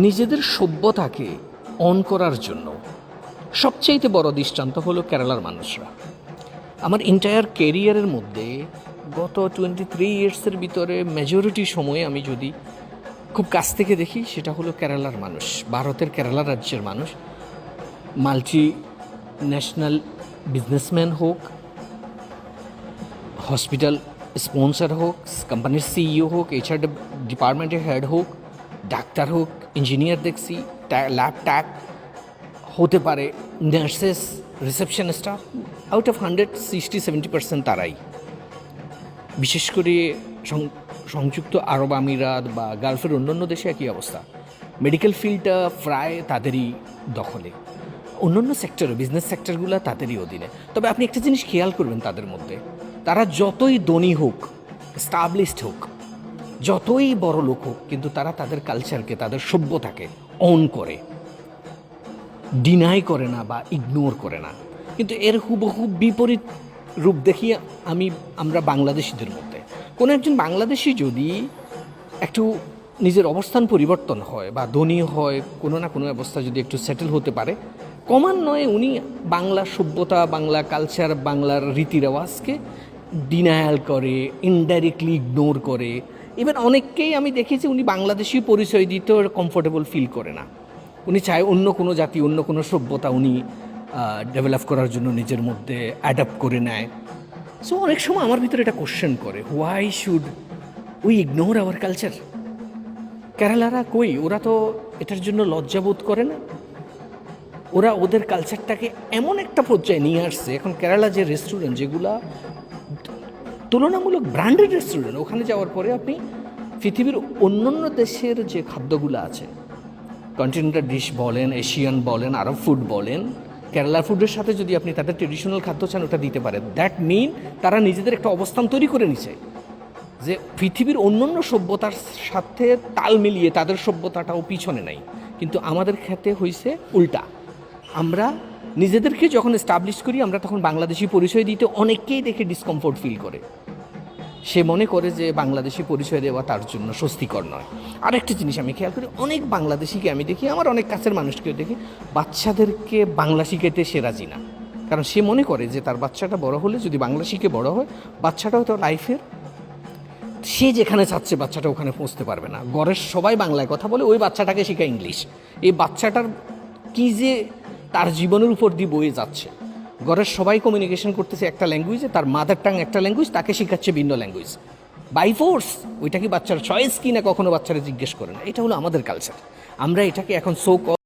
নিজেদের সভ্যতাকে অন করার জন্য সবচাইতে বড় দৃষ্টান্ত হলো কেরালার মানুষরা। আমার এন্টায়ার কেরিয়ারের মধ্যে গত টোয়েন্টি থ্রি ইয়ার্সের ভিতরে মেজরিটি সময়ে আমি যদি খুব কাছ থেকে দেখি, সেটা হলো কেরালার মানুষ, ভারতের কেরালা রাজ্যের মানুষ। মাল্টি ন্যাশনাল বিজনেসম্যান হোক হসপিটাল স্পন্সর হোক কোম্পানির সিইও হোক এইচআর ডিপার্টমেন্টের হেড হোক ডাক্তার হোক ইঞ্জিনিয়ার দেখছি ল্যাব ট্যাক হতে পারে nurses reception staff out of hundred sixty seventy percent তারাই। বিশেষ করে সংযুক্ত আরব আমিরাত বা গালফের অন্যান্য দেশে একই অবস্থা। মেডিকেল ফিল্ডটা প্রায় তাদেরই দখলে। অন্যান্য সেক্টরে বিজনেস সেক্টরগুলো তাদেরই অধীনে। তবে আপনি একটা জিনিস খেয়াল করবেন তাদের মধ্যে। তারা যতই ধনী হোক স্টাবলিশড হোক যতই বড় লোক হোক, কিন্তু তারা তাদের কালচারকে তাদের সভ্যতাকে অন করে। ডিনাই করে না বা ইগনোর করে না। কিন্তু এর হুবহু বিপরীত রূপ দেখি আমি, আমরা বাংলাদেশিদের মধ্যে। কোনো একজন বাংলাদেশি যদি একটু নিজের অবস্থান পরিবর্তন হয় বা ধনী হয়, কোনো না কোনো অবস্থা যদি একটু সেটেল হতে পারে ক্রমান্বয়ে উনি বাংলা সভ্যতা, বাংলা কালচার বাংলার রীতি রেওয়াজকে ডিনায়াল করে ইনডাইরেক্টলি ইগনোর করে ইভেন অনেককেই আমি দেখেছি উনি বাংলাদেশি পরিচয় দিতেও কমফোর্টেবল ফিল করে না। উনি চায় অন্য কোনো জাতি, অন্য কোনো সভ্যতা উনি ডেভেলপ করার জন্য নিজের মধ্যে অ্যাডাপ্ট করে নেয়। সো অনেক সময় আমার ভিতরে এটা কোশ্চেন করে why should we ignore our culture কেরালারা কই? ওরা তো এটার জন্য লজ্জাবোধ করে না। ওরা ওদের কালচারটাকে এমন একটা পর্যায়ে নিয়ে আসছে। এখন কেরালা যে রেস্টুরেন্ট যেগুলা তুলনামূলক ব্র্যান্ডেড রেস্টুরেন্ট ওখানে যাওয়ার পরে আপনি পৃথিবীর অন্যান্য দেশের যে খাদ্যগুলো আছে কন্টিনেন্টাল ডিশ বলেন এশিয়ান বলেন আরব ফুড বলেন কেরালা ফুডের সাথে যদি আপনি তাদের ট্রেডিশনাল খাদ্য চান, ওটা দিতে পারেন। দ্যাট মিন তারা নিজেদের একটা অবস্থান তৈরি করে নিছে, যে পৃথিবীর অন্যান্য সভ্যতার সাথে তাল মিলিয়ে তাদের সভ্যতাটাও পিছনে নাই। কিন্তু আমাদের ক্ষেত্রে হয়েছে উল্টা। আমরা নিজেদেরকে যখন এস্টাবলিশ করি, আমরা তখন বাংলাদেশি পরিচয় দিতে অনেককেই দেখে ডিসকমফোর্ট ফিল করে। সে মনে করে যে বাংলাদেশি পরিচয় দেওয়া তার জন্য স্বস্তিকর নয়। আরেকটা জিনিস আমি খেয়াল করি, অনেক বাংলাদেশিকে আমি দেখি, আমার অনেক কাছের মানুষকেও দেখি, বাচ্চাদেরকে বাংলা শিখাইতে সে রাজি না। কারণ সে মনে করে যে তার বাচ্চাটা বড় হলে যদি বাংলা শিখে বড় হয়, বাচ্চাটাও তো লাইফের সে যেখানে চাচ্ছে বাচ্চাটা ওখানে পৌঁছতে পারবে না। ঘরের সবাই বাংলায় কথা বলে, ওই বাচ্চাটাকে শেখা ইংলিশ এই বাচ্চাটার কি যে তার জীবনের উপর দিয়ে বয়ে যাচ্ছে। ঘরের সবাই কমিউনিকেশন করতেছে একটা ল্যাঙ্গুয়েজে তার মাদার টাং একটা ল্যাঙ্গুয়েজ তাকে শেখাচ্ছে ভিন্ন ল্যাঙ্গুয়েজ বাই ফোর্স ওইটা কি বাচ্চার চয়েস কি না কখনো বাচ্চারা জিজ্ঞেস করে না। এটা হলো আমাদের কালচার আমরা এটাকে এখন সো